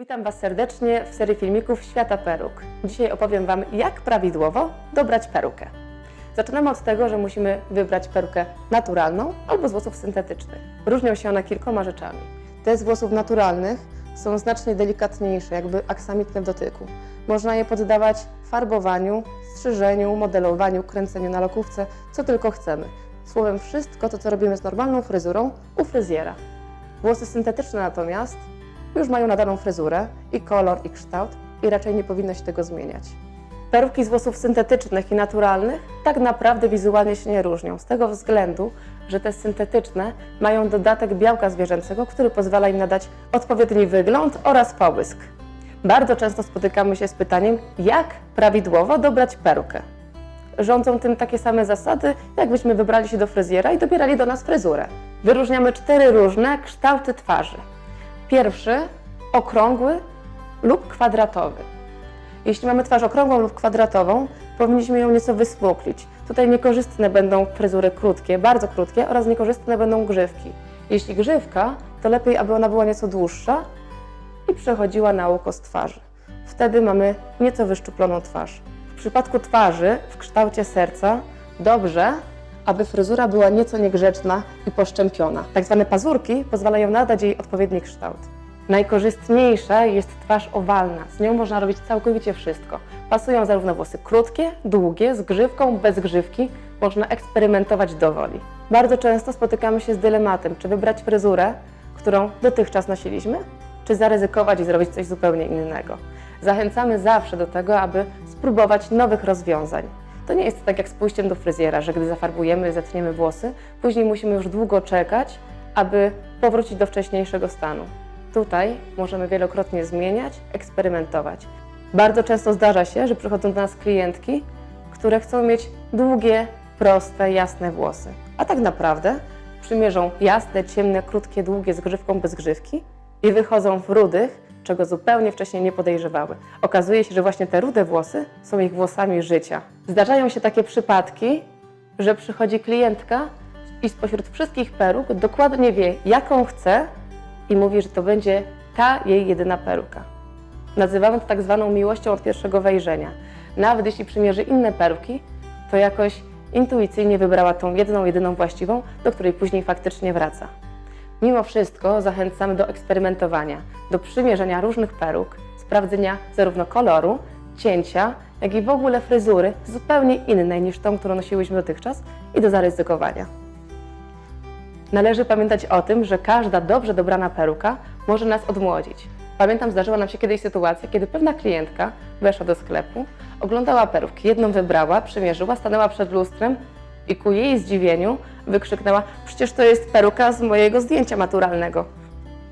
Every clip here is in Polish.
Witam Was serdecznie w serii filmików Świata Peruk. Dzisiaj opowiem Wam, jak prawidłowo dobrać perukę. Zaczynamy od tego, że musimy wybrać perukę naturalną albo z włosów syntetycznych. Różnią się one kilkoma rzeczami. Te z włosów naturalnych są znacznie delikatniejsze, jakby aksamitne w dotyku. Można je poddawać farbowaniu, strzyżeniu, modelowaniu, kręceniu na lokówce, co tylko chcemy. Słowem, wszystko to, co robimy z normalną fryzurą u fryzjera. Włosy syntetyczne natomiast już mają nadaną fryzurę i kolor, i kształt i raczej nie powinno się tego zmieniać. Peruki z włosów syntetycznych i naturalnych tak naprawdę wizualnie się nie różnią, z tego względu, że te syntetyczne mają dodatek białka zwierzęcego, który pozwala im nadać odpowiedni wygląd oraz połysk. Bardzo często spotykamy się z pytaniem, jak prawidłowo dobrać perukę. Rządzą tym takie same zasady, jakbyśmy wybrali się do fryzjera i dobierali do nas fryzurę. Wyróżniamy cztery różne kształty twarzy. Pierwszy okrągły lub kwadratowy. Jeśli mamy twarz okrągłą lub kwadratową, powinniśmy ją nieco wysmuklić. Tutaj niekorzystne będą fryzury krótkie, bardzo krótkie oraz niekorzystne będą grzywki. Jeśli grzywka, to lepiej, aby ona była nieco dłuższa i przechodziła na oko z twarzy. Wtedy mamy nieco wyszczuploną twarz. W przypadku twarzy w kształcie serca dobrze, aby fryzura była nieco niegrzeczna i poszczępiona. Tak zwane pazurki pozwalają nadać jej odpowiedni kształt. Najkorzystniejsza jest twarz owalna. Z nią można robić całkowicie wszystko. Pasują zarówno włosy krótkie, długie, z grzywką, bez grzywki. Można eksperymentować do woli. Bardzo często spotykamy się z dylematem, czy wybrać fryzurę, którą dotychczas nosiliśmy, czy zaryzykować i zrobić coś zupełnie innego. Zachęcamy zawsze do tego, aby spróbować nowych rozwiązań. To nie jest tak jak z pójściem do fryzjera, że gdy zafarbujemy, zetniemy włosy, później musimy już długo czekać, aby powrócić do wcześniejszego stanu. Tutaj możemy wielokrotnie zmieniać, eksperymentować. Bardzo często zdarza się, że przychodzą do nas klientki, które chcą mieć długie, proste, jasne włosy. A tak naprawdę przymierzą jasne, ciemne, krótkie, długie z grzywką bez grzywki i wychodzą w rudych, czego zupełnie wcześniej nie podejrzewały. Okazuje się, że właśnie te rude włosy są ich włosami życia. Zdarzają się takie przypadki, że przychodzi klientka i spośród wszystkich peruk dokładnie wie, jaką chce i mówi, że to będzie ta jej jedyna peruka. Nazywamy to tak zwaną miłością od pierwszego wejrzenia. Nawet jeśli przymierzy inne peruki, to jakoś intuicyjnie wybrała tą jedną, jedyną właściwą, do której później faktycznie wraca. Mimo wszystko zachęcamy do eksperymentowania, do przymierzenia różnych peruk, sprawdzenia zarówno koloru, cięcia, jak i w ogóle fryzury zupełnie innej niż tą, którą nosiłyśmy dotychczas i do zaryzykowania. Należy pamiętać o tym, że każda dobrze dobrana peruka może nas odmłodzić. Pamiętam, zdarzyła nam się kiedyś sytuacja, kiedy pewna klientka weszła do sklepu, oglądała perówki, jedną wybrała, przymierzyła, stanęła przed lustrem i ku jej zdziwieniu wykrzyknęła: Przecież to jest peruka z mojego zdjęcia maturalnego.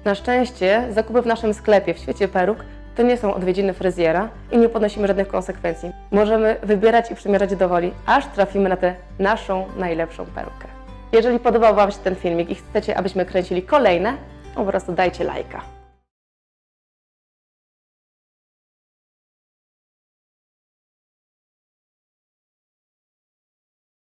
Na szczęście zakupy w naszym sklepie w świecie peruk to nie są odwiedziny fryzjera i nie ponosimy żadnych konsekwencji. Możemy wybierać i przymierzać do woli, aż trafimy na tę naszą najlepszą perukę. Jeżeli podobał Wam się ten filmik i chcecie, abyśmy kręcili kolejne, po prostu dajcie lajka.